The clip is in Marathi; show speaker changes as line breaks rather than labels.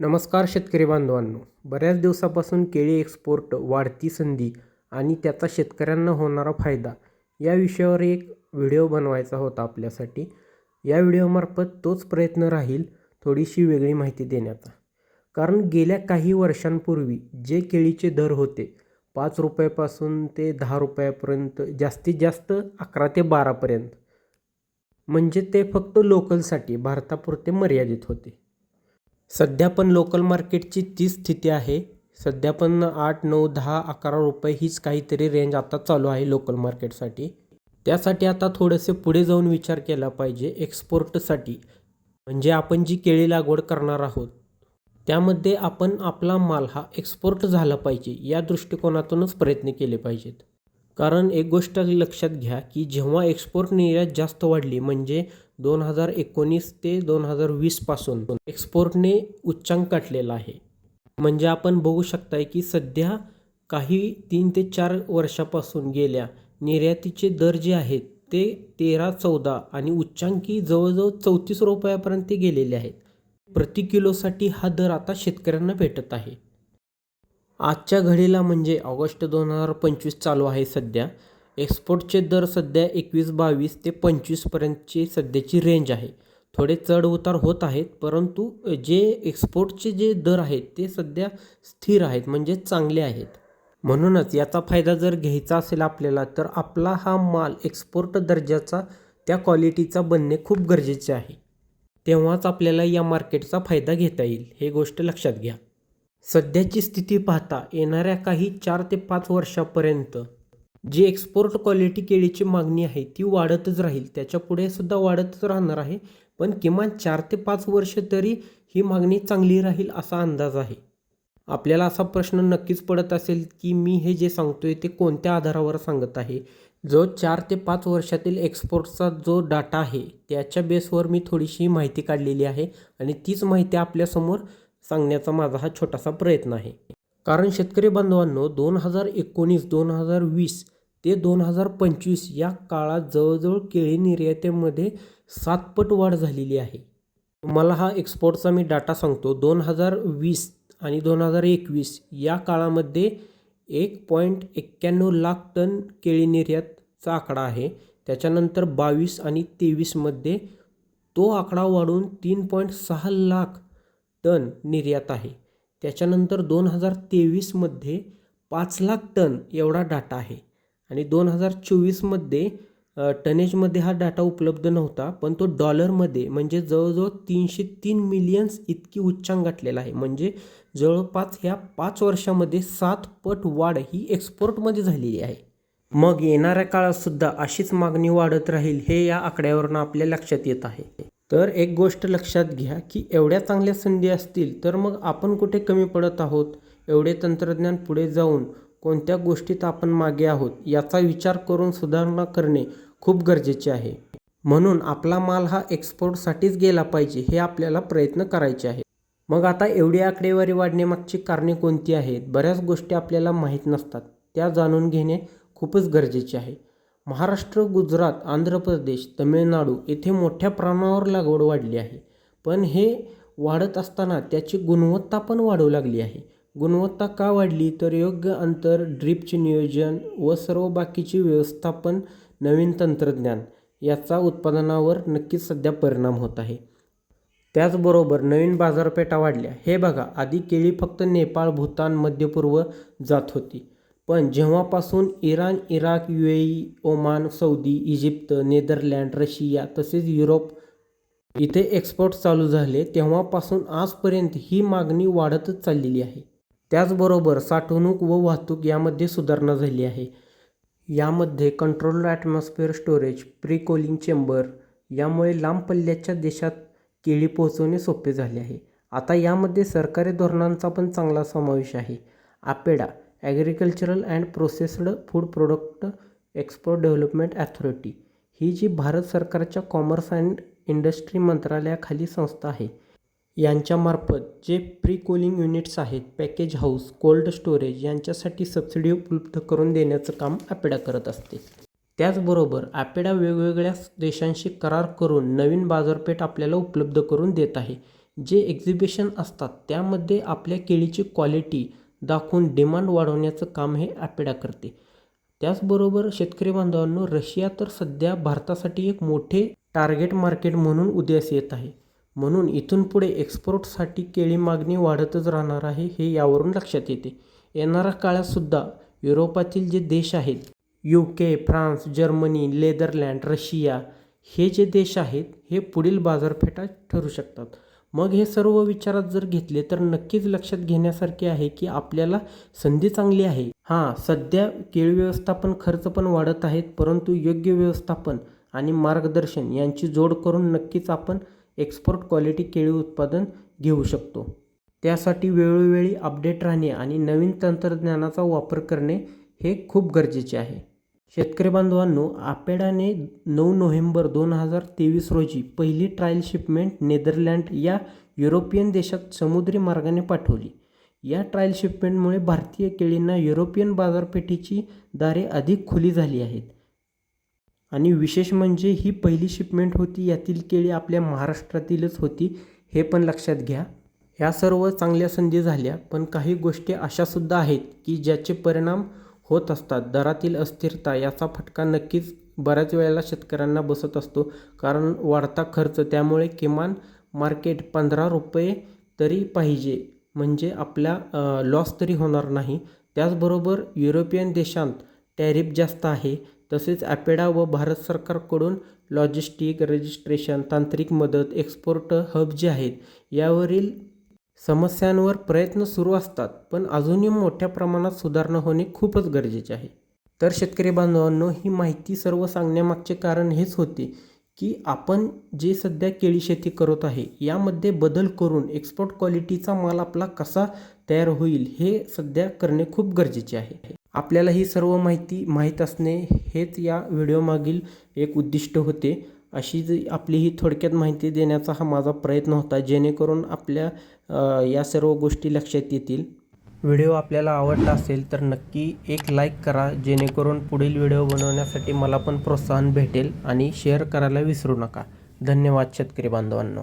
नमस्कार शेतकरी बांधवांनो. बऱ्याच दिवसापासून केळी एक्सपोर्ट वाढती संधी आणि त्याचा शेतकऱ्यांना होणारा फायदा या विषयावर एक व्हिडिओ बनवायचा होता आपल्यासाठी. या व्हिडिओमार्फत तोच प्रयत्न राहील थोडीशी वेगळी माहिती देण्याचा. कारण गेल्या काही वर्षांपूर्वी जे केळीचे दर होते पाच रुपयापासून ते दहा रुपयापर्यंत जास्तीत जास्त अकरा ते बारापर्यंत म्हणजे ते फक्त लोकलसाठी भारतापुरते मर्यादित होते. सध्या पण लोकल मार्केटची तीच स्थिती आहे. सध्या पण आठ नऊ दहा अकरा रुपये हीच काहीतरी रेंज आता चालू आहे लोकल मार्केटसाठी त्यासाठी आता थोडेसे पुढे जाऊन विचार केला पाहिजे एक्सपोर्टसाठी म्हणजे आपण जी केळी लागवड करणार आहोत त्यामध्ये आपण आपला माल हा एक्सपोर्ट झाला पाहिजे या दृष्टिकोनातूनच प्रयत्न केले पाहिजेत. कारण एक गोष्ट लक्षात घ्या की जेव्हा एक्सपोर्ट निर्यात जास्त वाढली म्हणजे दोन हजार एकोणीस ते दोन हजार वीसपासून एक्सपोर्टने उच्चांक गाठलेला आहे. म्हणजे आपण बघू शकताय की सध्या काही तीन ते चार वर्षापासून गेल्या निर्यातीचे दर जे आहेत ते तेरा चौदा आणि उच्चांकी जवळजवळ चौतीस रुपयापर्यंत गेलेले आहेत. प्रति किलोसाठी हा दर आता शेतकऱ्यांना भेटत आहे. आजच्या घडीला म्हणजे ऑगस्ट दोन हजार पंचवीस चालू आहे सध्या. एक्सपोर्टचे दर सध्या एकवीस बावीस ते पंचवीसपर्यंतची सध्याची रेंज आहे. थोडे चढ उतार होत आहेत परंतु जे एक्सपोर्टचे जे दर आहेत ते सध्या स्थिर आहेत म्हणजे चांगले आहेत. म्हणूनच याचा फायदा जर घ्यायचा असेल आपल्याला तर आपला हा माल एक्सपोर्ट दर्जाचा त्या क्वालिटीचा बनणे खूप गरजेचे आहे. तेव्हाच आपल्याला या मार्केटचा फायदा घेता येईल हे गोष्ट लक्षात घ्या. सध्याची स्थिती पाहता येणाऱ्या काही चार ते पाच वर्षापर्यंत जी एक्सपोर्ट क्वालिटी केळीची मागणी आहे ती वाढतच राहील. त्याच्या पुढे सुद्धा वाढतच राहणार आहे. पण किमान चार ते पाच वर्ष तरी ही मागणी चांगली राहील असा अंदाज आहे. आपल्याला असा प्रश्न नक्कीच पडत असेल की मी हे जे सांगतोय ते कोणत्या आधारावर सांगत आहे? जो चार ते पाच वर्षातील एक्सपोर्टचा जो डाटा आहे त्याच्या बेसवर मी थोडीशी माहिती काढलेली आहे आणि तीच माहिती आपल्यासमोर सांगण्याचा माझा हा छोटासा प्रयत्न आहे. कारण शेतकरी बांधवांनो दोन हजार एकोणीस दोन हजार वीस ते दोन हजार पंचवीस या काळात जवळजवळ केळी निर्यातीमध्ये सातपट वाढ झालेली आहे. मला हा एक्सपोर्टचा मी डाटा सांगतो. दोन हजार वीस आणि दोन हजार एकवीस या काळामध्ये एक पॉईंट एक्क्याण्णव लाख टन केळी निर्यातचा आकडा आहे. त्याच्यानंतर बावीस आणि तेवीसमध्ये तो आकडा वाढून तीन पॉईंट सहा लाख टन निर्यात आहे. त्याच्यानंतर दोन हजार तेवीसमध्ये पाच लाख टन एवढा डाटा आहे. आणि दोन हजार चोवीसमध्ये टनेजमध्ये हा डाटा उपलब्ध नव्हता पण तो डॉलरमध्ये म्हणजे जवळजवळ तीनशे तीन मिलियन्स इतकी उच्चांक गाठलेला आहे. म्हणजे जवळपास ह्या पाच वर्षामध्ये सात पट वाढ ही एक्सपोर्टमध्ये झालेली आहे. मग येणाऱ्या काळातसुद्धा अशीच मागणी वाढत राहील हे या आकड्यावरून आपल्या लक्षात येत आहे. तर एक गोष्ट लक्षात घ्या की एवढ्या चांगल्या संधी असतील तर मग आपण कुठे कमी पडत आहोत? एवढे तंत्रज्ञान पुढे जाऊन कोणत्या गोष्टीत आपण मागे आहोत याचा विचार करून सुधारणा करणे खूप गरजेचे आहे. म्हणून आपला माल हा एक्सपोर्टसाठीच गेला पाहिजे हे आपल्याला प्रयत्न करायचे आहे मग आता एवढी आकडेवारी वाढण्यामागची कारणे कोणती आहेत? बऱ्याच गोष्टी आपल्याला माहीत नसतात. त्या जाणून घेणे खूपच गरजेचे आहे. महाराष्ट्र गुजरात आंध्र प्रदेश तमिळनाडू येथे मोठ्या प्रमाणावर लागवड वाढली आहे. पण हे वाढत असताना त्याची गुणवत्ता पण वाढू लागली आहे. गुणवत्ता का वाढली तर योग्य अंतर ड्रीपचे नियोजन व सर्व बाकीचे व्यवस्थापन नवीन तंत्रज्ञान याचा उत्पादनावर नक्कीच सध्या परिणाम होत आहे. त्याचबरोबर नवीन बाजारपेठा वाढल्या. हे बघा आधी केळी फक्त नेपाळ भूतान मध्यपूर्व जात होती. पण जेव्हापासून Iran Iraq U A Oman Saudi Egypt Netherland Russia तसेच युरोप इथे एक्सपोर्ट चालू झाले तेव्हापासून आजपर्यंत ही मागणी वाढतच चाललेली आहे. त्याचबरोबर साठवणूक व वाहतूक यामध्ये सुधारणा झाली आहे. यामध्ये control atmosphere storage pre cooling chamber यामुळे लांब पल्ल्याच्या देशात केळी पोहोचवणे सोपे झाले आहे. आता यामध्ये सरकारी धोरणांचा पण चांगला समावेश आहे. APEDA agricultural and processed food product export development authority ही जी भारत सरकारच्या कॉमर्स अँड इंडस्ट्री मंत्रालयाखाली संस्था आहे यांच्यामार्फत जे प्री कूलिंग युनिट्स आहेत पॅकेज हाऊस कोल्ड स्टोरेज यांच्यासाठी सबसिडी उपलब्ध करून देण्याचं काम ॲपेडा करत असते. त्याचबरोबर ॲपेडा वेगवेगळ्या देशांशी करार करून नवीन बाजारपेठ आपल्याला उपलब्ध करून देत आहे. जे एक्झिबिशन असतात त्यामध्ये आपल्या केळीची क्वालिटी दाखवून डिमांड वाढवण्याचं काम हे ॲपेडा करते. त्याचबरोबर शेतकरी बांधवांनो रशिया तर सध्या भारतासाठी एक मोठे टार्गेट मार्केट म्हणून उदयास येत आहे. म्हणून इथून पुढे एक्सपोर्टसाठी केळी मागणी वाढतच राहणार आहे हे यावरून लक्षात येते. येणाऱ्या काळातसुद्धा युरोपातील जे देश आहेत U K France Germany Netherland Russia हे जे देश आहेत हे पुढील बाजारपेठा ठरू शकतात. मग हे सर्व विचारात जर घेतले तर नक्कीच लक्षात घेण्यासारखे आहे की आपल्याला संधी चांगली आहे. हां सध्या केळी व्यवस्थापन खर्च पण वाढत आहेत परंतु योग्य व्यवस्थापन आणि मार्गदर्शन यांची जोड करून नक्कीच आपण एक्सपोर्ट क्वालिटी केळी उत्पादन घेऊ शकतो. त्यासाठी वेळोवेळी अपडेट राहणे आणि नवीन तंत्रज्ञानाचा वापर करणे हे खूप गरजेचे आहे. शेतकरी बांधवांनो आपेडाने नऊ नोव्हेंबर दोन हजार तेवीस रोजी पहिली ट्रायल शिपमेंट नेदरलँड या युरोपियन देशात समुद्री मार्गाने पाठवली. या ट्रायल शिपमेंटमुळे भारतीय केळींना युरोपियन बाजारपेठेची दारे अधिक खुली झाली आहेत. आणि विशेष म्हणजे ही पहिली शिपमेंट होती यातील केळी आपल्या महाराष्ट्रातीलच होती हे पण लक्षात घ्या. ह्या सर्व चांगल्या संधी झाल्या पण काही गोष्टी अशासुद्धा आहेत की ज्याचे परिणाम होत असतात. दरातील अस्थिरता याचा फटका नक्कीच बऱ्याच वेळेला शेतकऱ्यांना बसत असतो कारण वाढता खर्च त्यामुळे किमान मार्केट पंधरा रुपये तरी पाहिजे म्हणजे आपल्या लॉस तरी होणार नाही. त्याचबरोबर युरोपियन देशांत टॅरिफ जास्त आहे. तसेच ॲपेडा व भारत सरकारकडून लॉजिस्टिक रजिस्ट्रेशन तांत्रिक मदत एक्सपोर्ट हब जे आहेत यावरील समस्यांवर प्रयत्न सुरू असतात पण अजूनही मोठ्या प्रमाणात सुधारणा होणे खूपच गरजेचे आहे. तर शेतकरी बांधवांनो ही माहिती सर्व सांगण्यामागचे कारण हेच होते की आपण जे सध्या केळी शेती करत आहे यामध्ये बदल करून एक्सपोर्ट क्वालिटीचा माल आपला कसा तयार होईल हे सध्या करणे खूप गरजेचे आहे. आपल्याला ही सर्व माहिती माहीत असणे हेच या व्हिडिओमागील एक उद्दिष्ट होते. अशी जी आपली ही थोडक्यात माहिती देण्याचा हा माझा प्रयत्न होता जेणेकरून आपल्या या सर्व गोष्टी लक्षात येतील. व्हिडिओ आपल्याला आवडला असेल तर नक्की एक लाईक करा जेणेकरून पुढील व्हिडिओ बनवण्यासाठी मला पण प्रोत्साहन भेटेल आणि शेअर करायला विसरू नका. धन्यवाद शेतकरी बांधवांनो.